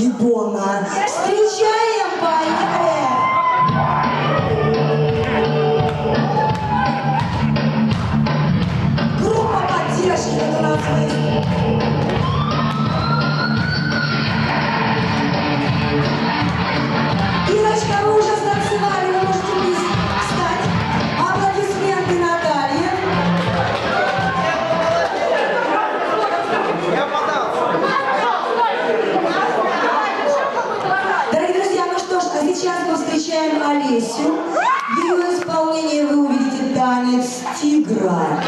гибона. Встречаем Байбе! Группа поддержки, это нас Олесю. В ее исполнении вы увидите танец тигра.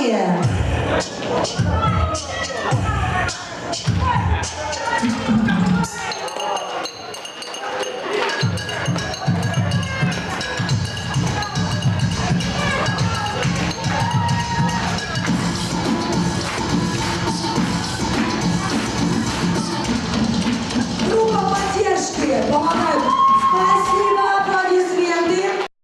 yeah.